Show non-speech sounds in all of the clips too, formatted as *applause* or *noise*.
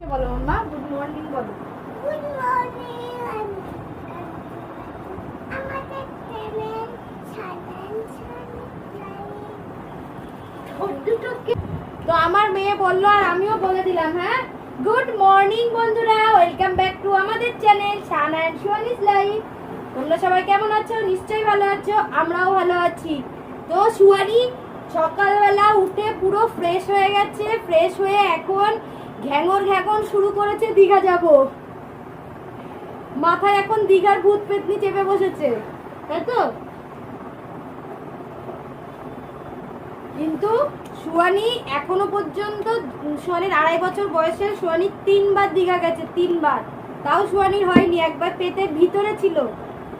বলো good morning বলো। Good morning. আমাদের ট্রেনের তো আমার মেয়ে বলল আর আমিও বলে দিলাম হ্যাঁ? গুড মর্নিং বন্ধুরা ওয়েলকাম ব্যাক টু আমাদের channel Shan and Swanis life. তোমরা সবাই কেমন আছো? নিশ্চয়ই ভালো আছো আমরাও ভালো আছি। তো সুয়ানি সকালবেলা উঠে পুরো ফ্রেশ হয়ে গেছে ফ্রেশ হয়ে এখন ঘ্যাঙর ঘ্যাঙর শুরু করেছে, দীঘা যাব। মাথায় এখন দীঘার ভূত পেতনি চেপে বসেছে, তাই তো? কিন্তু সুয়ানি এখনও পর্যন্ত সুয়ানির আড়াই বছর বয়সে সুয়ানি তিনবার দীঘা গেছে, তিনবার। তাও সুয়ানির হয়নি, একবার পেটের ভিতরে ছিল,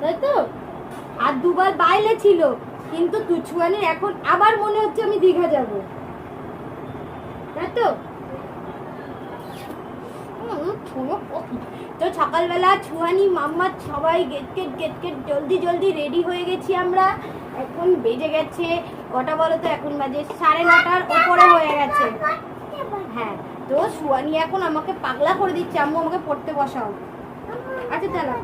তাই তো? আর দুবার বাইরে ছিল, কিন্তু তু, সুয়ানির এখন আবার মনে হচ্ছে আমি দীঘা যাব, তাই তো? শোনো তো সকালবেলা ছুয়ানি মাম্মা সবাই গেট গেট গেট গেট জলদি জলদি রেডি হয়ে গেছি আমরা। এখন বেজে গেছে কটা বলো তো? এখন বাজে সাড়ে নটার ওপরে হয়ে গেছে। হ্যাঁ তো সুয়ানি এখন আমাকে পাগলা করে দিচ্ছে। আম্মু, আমাকে পড়তে বসাও। আচ্ছা চালা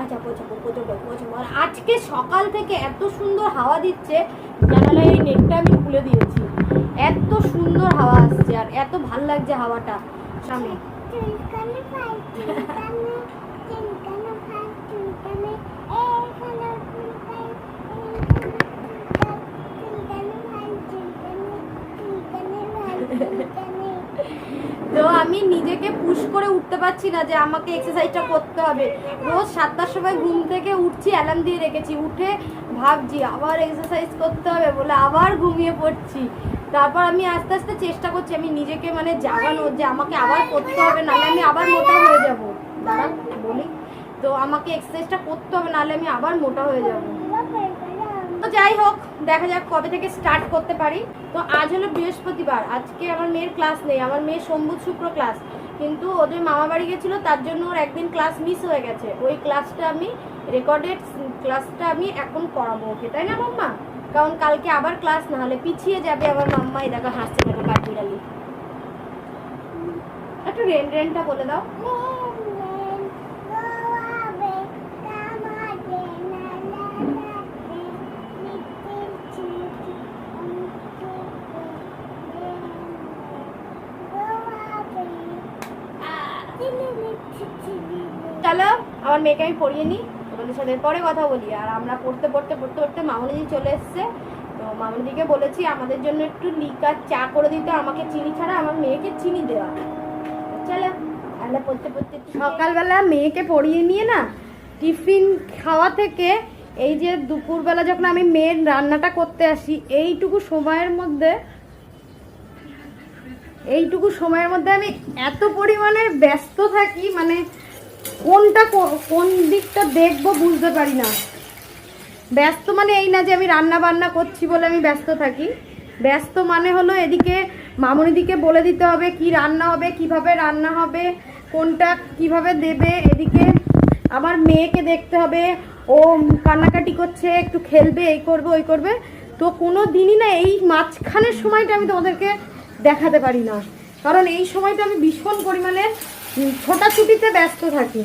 আচ্ছা পৌঁছাবো পৌঁছাবো পৌঁছাবো আর আজকে সকাল থেকে এত সুন্দর হাওয়া দিচ্ছে জানালা এই নেটটা আমি খুলে দিয়েছি। এত সুন্দর হাওয়া আসছে আর এত ভালো লাগছে হাওয়াটা। সামনে। তো আমি নিজেকে পুশ করে উঠতে পারছি না যে আমাকে এক্সারসাইজটা করতে হবে। রোজ সাতটার সময় ঘুম থেকে উঠছি অ্যালার্ম দিয়ে রেখেছি, উঠে ভাবছি আবার এক্সারসাইজ করতে হবে বলে আবার ঘুমিয়ে পড়ছি। তারপর আমি আস্তে আস্তে চেষ্টা করছি, আমি নিজেকে মানে জাগানোর যে আমাকে আবার করতে হবে, নাহলে আমি আবার মোটা হয়ে যাব। দাঁড়া, বলি। তো আমাকে এক্সারসাইজটা করতে হবে, নাহলে আমি আবার মোটা হয়ে যাব। তো যাই হোক, দেখা যাক কবে থেকে স্টার্ট করতে পারি। তো আজ হলো বৃহস্পতিবার, আজকে আমার মেয়ের ক্লাস নেই, আমার মেয়ের সোমবুধ শুক্র ক্লাস কিন্তু ওদের মামা বাড়ি গেছিল, তার জন্য ওর একদিন ক্লাস মিস হয়ে গেছে। ওই ক্লাসটা আমি রেকর্ডেড ক্লাসটা আমি এখন করাবো, ওকে, তাই না মাম্মা কারণ কালকে আবার ক্লাস না হলে পিছিয়ে যাবে আমার মাম্মা এই দেখো হাসতে থাকে কাঠবিড়ালি। একটু রেন রেনটা বলে দাও। চলো আমার মেয়েকে আমি পড়িয়ে নিই। তোমাদের পরে কথা বলি। আর আমরা পড়তে পড়তে পড়তে পড়তে মামনিদি চলে এসছে। তো মামনিদিকে বলেছি, আমাদের জন্য একটু লিকার চা করে দিতে। আমাকে চিনি ছাড়া আমার মেয়েকে চিনি দেওয়া চলো, আমরা পড়তে পড়তে সকালবেলা মেয়েকে পড়িয়ে নিয়ে না টিফিন খাওয়া থেকে এই যে দুপুরবেলা যখন আমি মেয়ের রান্নাটা করতে আসি, এইটুকু সময়ের মধ্যে, এইটুকু সময়ের মধ্যে আমি এত পরিমাণে ব্যস্ত থাকি মানে কোনটা কোন দিকটা দেখব বুঝতে পারি না। ব্যস্ত মানে এই না যে আমি রান্না বান্না করছি বলে আমি ব্যস্ত থাকি। ব্যস্ত মানে হলো এদিকে মামনিদিকে বলে দিতে হবে কি রান্না হবে, কীভাবে রান্না হবে, কোনটা কীভাবে দেবে, এদিকে আমার মেয়েকে দেখতে হবে। ও কান্নাকাটি করছে, একটু খেলবে, এই করবে, ওই করবে। তো কোনো দিনই না এই মাঝখানের সময়টা আমি তোমাদেরকে দেখাতে পারি না। কারণ এই সময়টা আমি ভীষণ পরিমাণে ছোটাছুটিতে ব্যস্ত থাকি।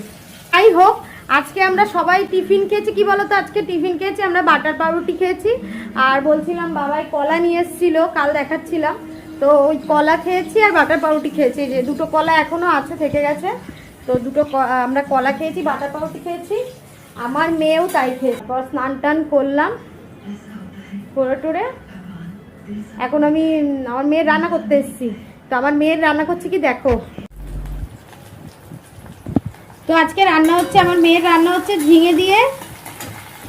যাই হোক, আজকে আমরা সবাই টিফিন খেয়েছি। কি বলতো, আজকে টিফিন খেয়েছি, আমরা বাটার পাউরুটি খেয়েছি। আর বলছিলাম, বাবাই কলা নিয়ে এসেছিল, কাল দেখাচ্ছিলাম। তো ওই কলা খেয়েছি আর বাটার পাউরুটি খেয়েছি। যে দুটো কলা এখনও আছে, থেকে গেছে। তো দুটো আমরা কলা খেয়েছি, বাটার পাউরুটি খেয়েছি। আমার মেয়েও তাই খেয়েছে। তারপর স্নান টান করলাম। করে টোরে এখন আমি, আমার মেয়ের রান্না করতে এসেছি। তো আমার মেয়ের রান্না করছে কি দেখো? তো আজকে রান্না হচ্ছে, আমার মেয়ের রান্না হচ্ছে ঝিঙে দিয়ে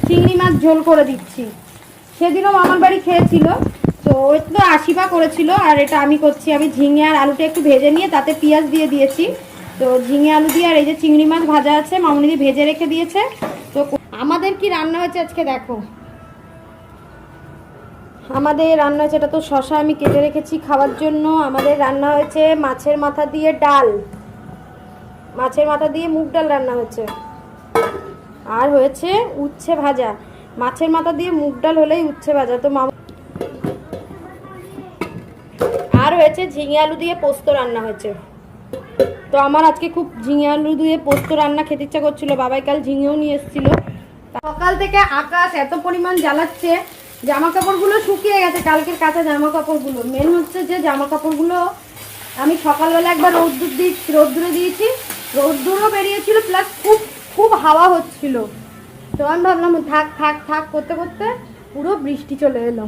চিংড়ি মাছ ঝোল করে দিচ্ছি। সেদিনও মামার বাড়ি খেয়েছিল, তো ওই তো আশিপা করেছিল, আর এটা আমি করছি। আমি ঝিঙে আর আলুটা একটু ভেজে নিয়ে তাতে পেঁয়াজ দিয়ে দিয়েছি। তো ঝিঙে আলু দিয়ে আর এই যে চিংড়ি মাছ ভাজা আছে, মামনি দিয়ে ভেজে রেখে দিয়েছে। তো আমাদের কি রান্না হয়েছে আজকে দেখো। আমাদের রান্না হয়েছে, এটা তো শশা আমি কেটে রেখেছি খাওয়ার জন্য। আমাদের রান্না হয়েছে মাছের মাথা দিয়ে ডাল। মাছের মাথা দিয়ে মুগ ডাল রান্না হয়েছে আর হয়েছে উচ্ছে ভাজা। মাছের মাথা দিয়ে মুগ ডাল হলেই উচ্ছে ভাজা। তো মামা আর হয়েছে ঝিঙে আলু দিয়ে পোস্ত রান্না হয়েছে। তো আমার আজকে খুব ঝিঙে আলু দিয়ে পোস্ত রান্না খেতে ইচ্ছা করছিল। বাবাই কাল ঝিঙেও নিয়ে এসেছিল। সকাল থেকে আকাশ এত পরিমাণ জ্বালাচ্ছে জামা কাপড়গুলো শুকিয়ে গেছে। কালকের কাঁচা জামা কাপড়গুলো। মেন হচ্ছে যে জামা কাপড়গুলো আমি সকালবেলা একবার রোদ্দুর দিয়ে রোদ্দুরে দিয়েছি। রোদ্দুরও বেরিয়েছিল প্লাস খুব খুব হাওয়া হচ্ছিল। তো আমি ভাবলাম, থাক থাক থাক, করতে করতে পুরো বৃষ্টি চলে এলো।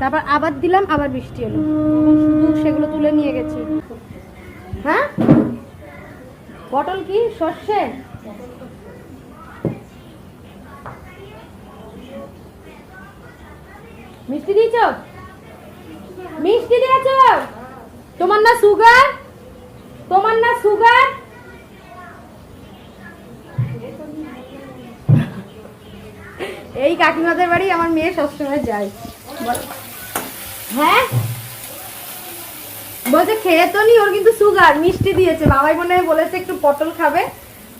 তারপর আবার দিলাম, আবার বৃষ্টি এলো। শুধু সেগুলো তুলে নিয়ে গেছি। হ্যাঁ? পটল কি? সর্ষে? মিষ্টি দিয়েছ? মিষ্টি দিয়েছ? তোমার না সুগার তোমার না সুগার? এই কাকিমাদের বাড়ি আমার মেয়ে সবসময় যায়। হ্যাঁ? বলছে খেয়ে তো নি, ওর কিন্তু সুগার, মিষ্টি দিয়েছে। বাবাই মনে হয় বলেছে একটু পটল খাবে।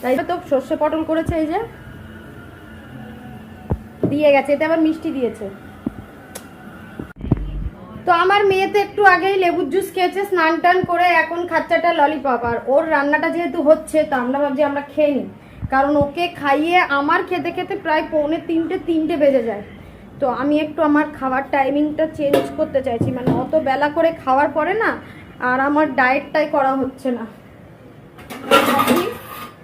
তাই তো সর্ষে পটল করেছে এই যে। দিয়ে গেছে, এতে আবার মিষ্টি দিয়েছে। তো আমার মেয়ে তো একটু আগেই লেবুর জুস খেয়েছে, স্নান টান করে এখন খাচ্চাটা ললিপপ আর ওর রান্নাটা যেহেতু হচ্ছে, তো আমরা ভাবছি আমরা খেয়ে নিই। কারণ ওকে খাইয়ে আমার খেতে খেতে প্রায় পৌনে তিনটে তিনটে বেজে যায়। তো আমি একটু আমার খাওয়ার টাইমিংটা চেঞ্জ করতে চাইছি। মানে অত বেলা করে খাওয়ার পরে না, আর আমার ডায়েটটাই করা হচ্ছে না।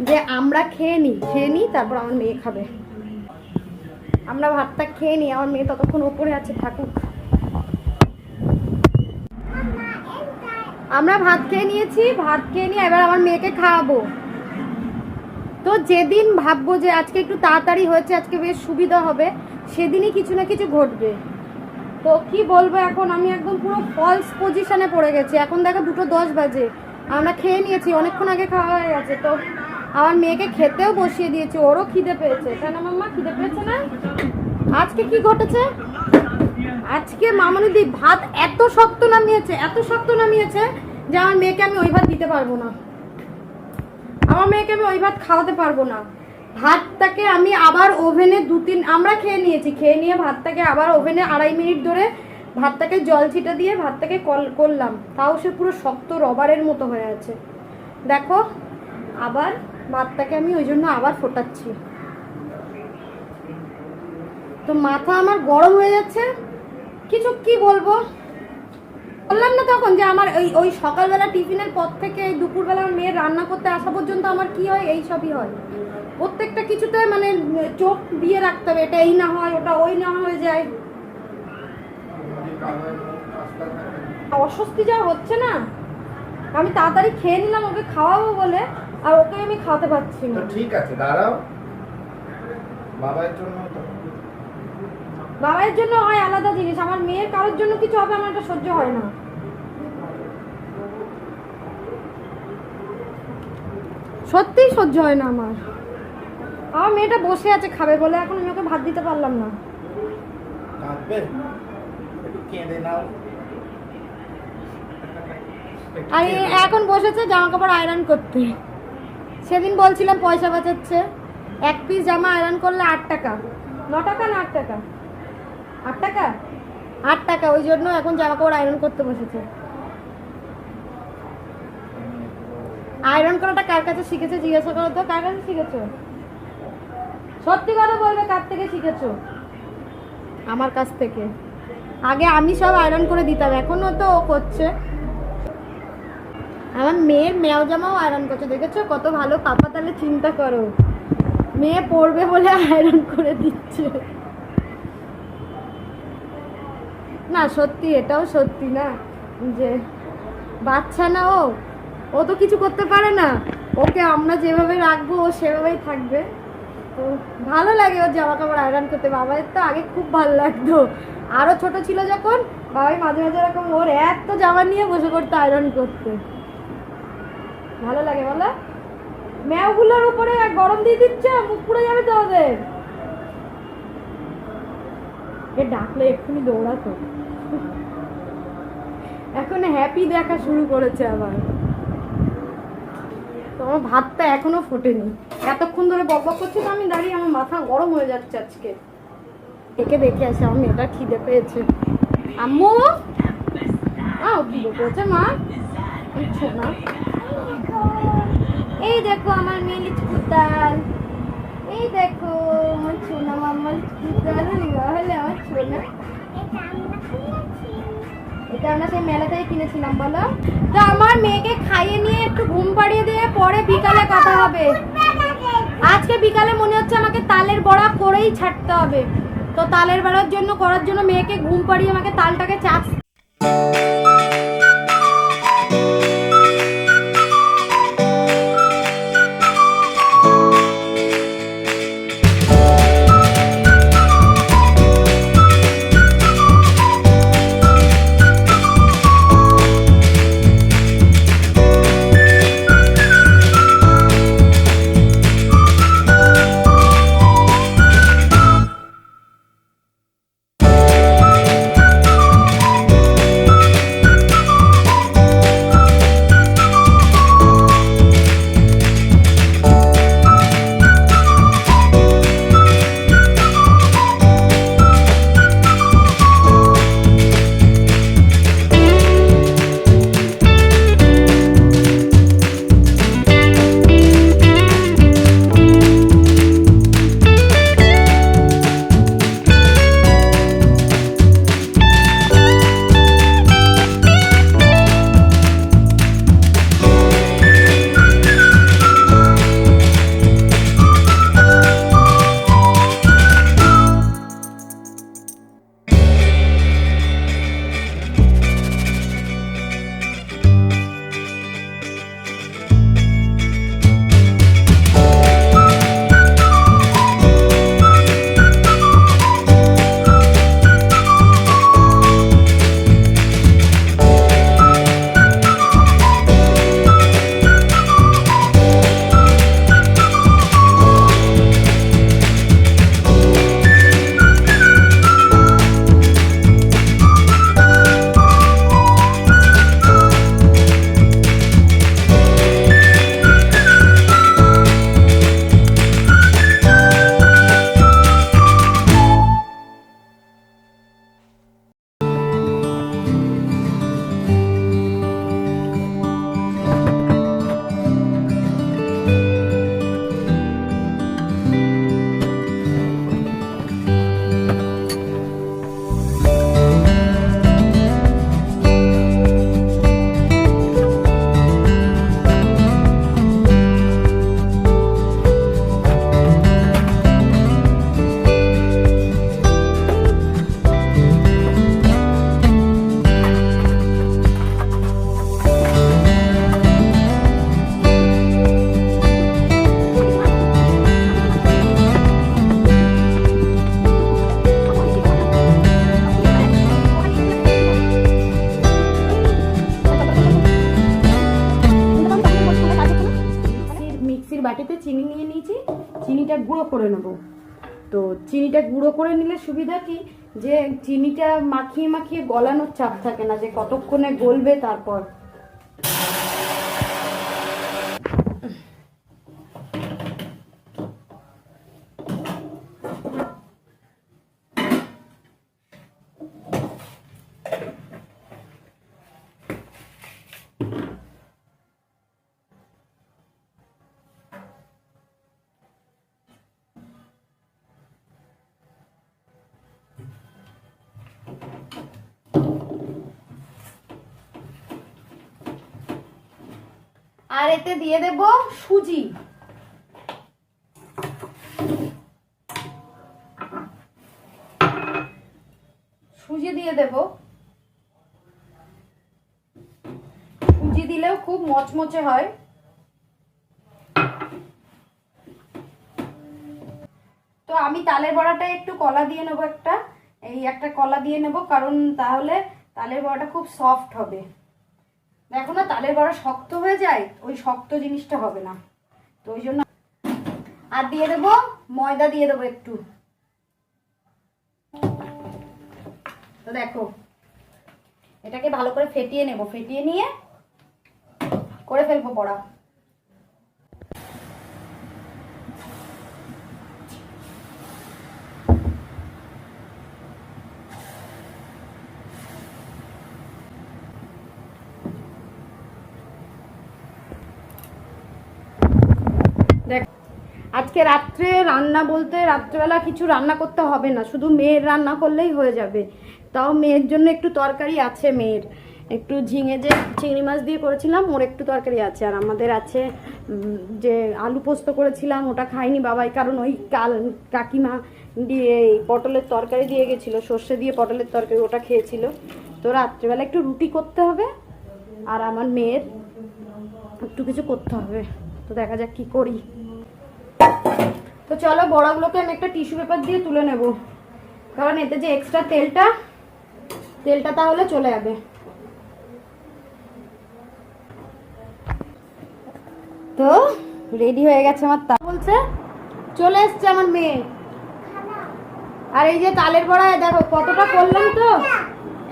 যে আমরা খেয়ে নিই খেয়ে নিই, তারপর আমার মেয়ে খাবে। আমরা ভাতটা খেয়ে নিই, আমার মেয়ে ততক্ষণ ওপরে আছে, থাকুক। আমরা ভাত খেয়ে নিয়েছি, ভাত খেয়ে নিয়ে এবার আমার মেয়েকে খাওয়াবো। তো যেদিন ভাববো যে আজকে একটু তাড়াতাড়ি হয়েছে, আজকে বেশ সুবিধা হবে, সেদিনই কিছু না কিছু ঘটবে। তো কি বলব এখন? আমি একদম পুরো ফলস পজিশনে পড়ে গেছি। এখন দেখো দুটো দশ বাজে। আমরা খেয়ে নিয়েছি, অনেকক্ষণ আগে খাওয়া হয়ে গেছে। তো আমার মেয়েকে খেতেও বসিয়ে দিয়েছি, ওরও খিদে পেয়েছে। কেন মাম্মা? খিদে পেয়েছে না? আজকে কি ঘটেছে? আজকে মামনুদি ভাত এত শক্ত নামিয়েছে, এত শক্ত নামিয়েছে যে আমার মেয়েকে আমি ওই ভাত দিতে পারব না। আমার মেয়েকে আমি ওই ভাত খাওয়াতে পারব না। ভাতটাকে আমি আবার ওভেনে দু তিন, আমরা খেয়ে নিয়েছি, খেয়ে নিয়ে ভাতটাকে আবার ওভেনে আড়াই মিনিট ধরে ভাতটাকে জল ছিটা দিয়ে ভাতটাকে কল, করলাম। তাও সে পুরো শক্ত রবারের মতো হয়ে আছে। দেখো, আবার ভাতটাকে আমি ওই জন্য আবার ফোটাচ্ছি। তো মাথা আমার গরম হয়ে যাচ্ছে। কিছু কি বলব? বললাম না তখন যে আমার ওই ওই সকালবেলা টিফিনের পর থেকে দুপুরবেলা আমার মেয়ের রান্না করতে আসা পর্যন্ত আমার কি হয়, এই সবই হয়। প্রত্যেকটা কিছুতে মানে চোখ দিয়ে রাখতে হবে এটা এই না হয়, ওটা ওই না হয়ে যায়। অস্বস্তি যা হচ্ছে না, আমি তাড়াতাড়ি খেয়ে নিলাম, ওকে খাওয়াবো বলে, আর ওকে আমি খাওয়াতে পারছি না। ঠিক আছে, দাঁড়াও। বাবার জন্য বাবার জন্য হয় আলাদা জিনিস আমার মেয়ের কারোর জন্য কিছু হবে আমার এটা সহ্য হয় না। সত্যিই সহ্য হয় না আমার। আমার মেয়েটা বসে আছে খাবে বলে এখন আমি ওকে ভাত দিতে পারলাম না। আর। এখন বসেছে জামা কাপড় আয়রন করতে। সেদিন বলছিলাম পয়সা বাঁচাচ্ছে। এক পিস জামা আয়রন করলে আট টাকা। ন টাকা না আট টাকা? আট টাকা? আট টাকা, ওই জন্য এখন জামা কাপড় আয়রন করতে বসেছে। আয়রন করাটা কার কাছে শিখেছে? জিজ্ঞাসা করো তো, কার কাছে শিখেছো? সত্যি কথা বলবে, কার থেকে শিখেছো? আমার কাছ থেকে। আগে আমি সব আয়রন করে দিতাম এখনও তো ও করছে। আমার মেয়ের মেয়াও জামাও আয়রন করছে, দেখেছ? কত ভালো পাপা তাহলে চিন্তা করো। মেয়ে পড়বে বলে *laughs* আয়রন করে দিচ্ছে। না, সত্যি, এটাও সত্যি না, যে বাচ্চা না ও ও তো কিছু করতে পারে না। ওকে আমরা যেভাবে রাখব, ও সেভাবেই থাকবে। তো ভালো লাগে ওর জামা কাপড় আয়রন করতে। বাবার তো আগে খুব ভালো লাগতো। আরও ছোট ছিল যখন, বাবাই মাঝে মাঝে এরকম ওর এত জামা নিয়ে বসে করতে আয়রন করতে। ভালো লাগে, বলো? ম্যাওগুলোর উপরে গরম দিয়ে দিচ্ছে, মুখ পুড়ে যাবে তো ওদের। এ ডাকলে এক্ষুনি দৌড়াতো। এখন হ্যাপি দেখা শুরু করেছে আবার। তো আমার ভাতটা এখনও ফোটেনি। এতক্ষণ ধরে বক বক করছে তো আমি দাঁড়িয়ে, আমার মাথা গরম হয়ে যাচ্ছে আজকে। একে দেখে আসে, আমার মেয়েটা খিদে পেয়েছে। আম্মু! আও খিদে পেয়েছে মা? না এই দেখো আমার মেয়ে লিচকুতাল এই দেখো আমার সোনা হলে আমার সোনা। এটা আমরা সেই মেলা থেকে কিনেছিলাম বলো? তো আমার মেয়েকে খাইয়ে নিয়ে একটু ঘুম পাড়িয়ে দিয়ে পরে বিকালে কথা হবে। আজকে বিকালে মনে হচ্ছে আমাকে তালের বড়া করেই ছাড়তে হবে। তো তালের বড়ার জন্য করার জন্য মেয়েকে ঘুম পাড়িয়ে আমাকে তালটাকে চাপ তো চিনিটা গুঁড়ো করে নিলে সুবিধা কি? যে চিনিটা মাখিয়ে মাখিয়ে গলানোর চাপ থাকে না, যে কতক্ষণে গলবে তারপর? আর এতে দিয়ে দেব সুজি। সুজি দিয়ে দেব। সুজি দিলেও খুব মচমচে হয়। তো আমি তালের বড়াটা একটু কলা দিয়ে নেব একটা। এই একটা কলা দিয়ে নেব, কারণ তাহলে তালের বড়াটা খুব সফট হবে। দেখো না, তালের বড়া শক্ত হয়ে যায়, ওই শক্ত জিনিসটা হবে না। তো ওই জন্য আর দিয়ে দেবো, ময়দা দিয়ে দেবো একটু। তো দেখো, এটাকে ভালো করে ফেটিয়ে নেব, ফেটিয়ে নিয়ে করে ফেলব বড়া। দেখ, আজকে রাত্রে রান্না বলতে রাত্রেবেলা কিছু রান্না করতে হবে না, শুধু মেয়ের রান্না করলেই হয়ে যাবে। তাও মেয়ের জন্য একটু তরকারি আছে মেয়ের। একটু ঝিঙে যে চিংড়ি মাছ দিয়ে করেছিলাম, ওর একটু তরকারি আছে। আর আমাদের আছে যে আলু পোস্ত করেছিলাম, ওটা খাইনি বাবাই, কারণ ওই কাল, কাকিমা দিয়ে পটলের তরকারি দিয়ে গেছিল, সর্ষে দিয়ে পটলের তরকারি ওটা খেয়েছিল। তো রাত্রেবেলা একটু রুটি করতে হবে, আর আমার মেয়ের একটু কিছু করতে হবে। তো দেখা যাক কি করি। তো চলো বড়াগুলোকে আমি একটা টিস্যু পেপার দিয়ে তুলে নেব। কারণ এতে যে এক্সট্রা তেলটা তেলটা তাহলে চলে যাবে। তো রেডি হয়ে গেছে আমার তা বলছে, চলে এসছে আমার মেয়ে। আর এই যে তালের বড়ায় দেখো কতটা করলাম তো?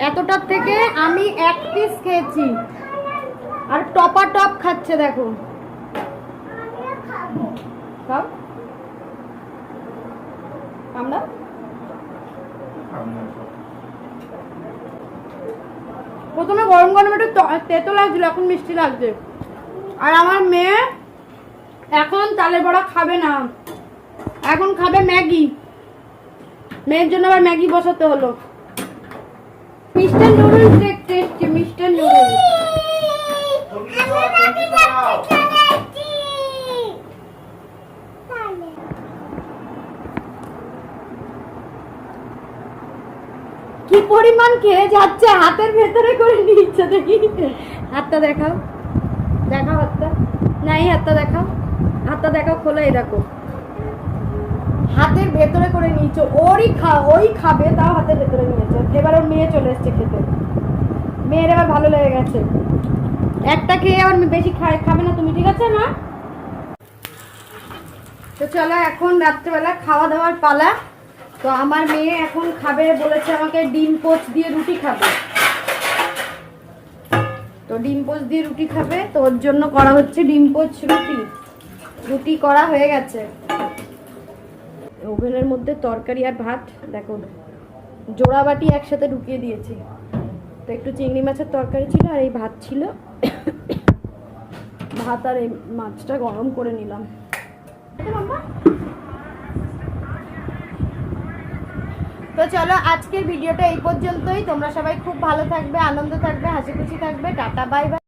এতটার থেকে আমি এক পিস খেয়েছি। আর টপা টপ খাচ্ছে, দেখো। প্রথমে গরম গরম একটু তেতো লাগছিল, এখন মিষ্টি লাগছে। আর আমার মেয়ে এখন তালে বড়া খাবে না। এখন খাবে ম্যাগি। মেয়ের জন্য আবার ম্যাগি বসাতে হলো। মিস্টার নুডলস দেখতে এসছে মিস্টার নুডলস তাহলে কি পরিমাণ খেয়ে যাচ্ছে? হাতের ভেতরে করে নিচ্ছে দেখি। হাতটা দেখাও। দেখাও হাতটা। না এই হাতটা দেখাও। হাতটা দেখাও, খোলা এই দেখো। হাতের ভেতরে করে নিয়েছে। ওরই খা ওই খাবে, তাও হাতের ভেতরে নিয়েছে। এবার ওর মেয়ে চলে এসছে খেতে। মেয়ের এবার ভালো লেগে গেছে। একটা খেয়ে আবার বেশি খায় খাবে না তুমি, ঠিক আছে না তো চলো এখন রাত্রেবেলা খাওয়া দাওয়ার পালা। তো আমার মেয়ে এখন খাবে, বলেছে আমাকে ডিম পোচ দিয়ে রুটি খাবে। তো ডিম পোচ দিয়ে রুটি খাবে, তো ওর জন্য করা হচ্ছে ডিম পোচ রুটি। রুটি করা হয়ে গেছে। ওভেনের মধ্যে তরকারি আর ভাত, দেখো, জোড়া বাটি একসাথে ঢুকিয়ে দিয়েছি। তো একটু চিংড়ি মাছের তরকারি ছিল আর এই ভাত ছিল। ভাত আর এই মাছটা গরম করে নিলাম। তো চলো আজকের ভিডিওটা এই পর্যন্তই। তোমরা সবাই খুব ভালো থাকবে, আনন্দ থাকবে হাসি খুশি থাকবে। Tata, bye bye.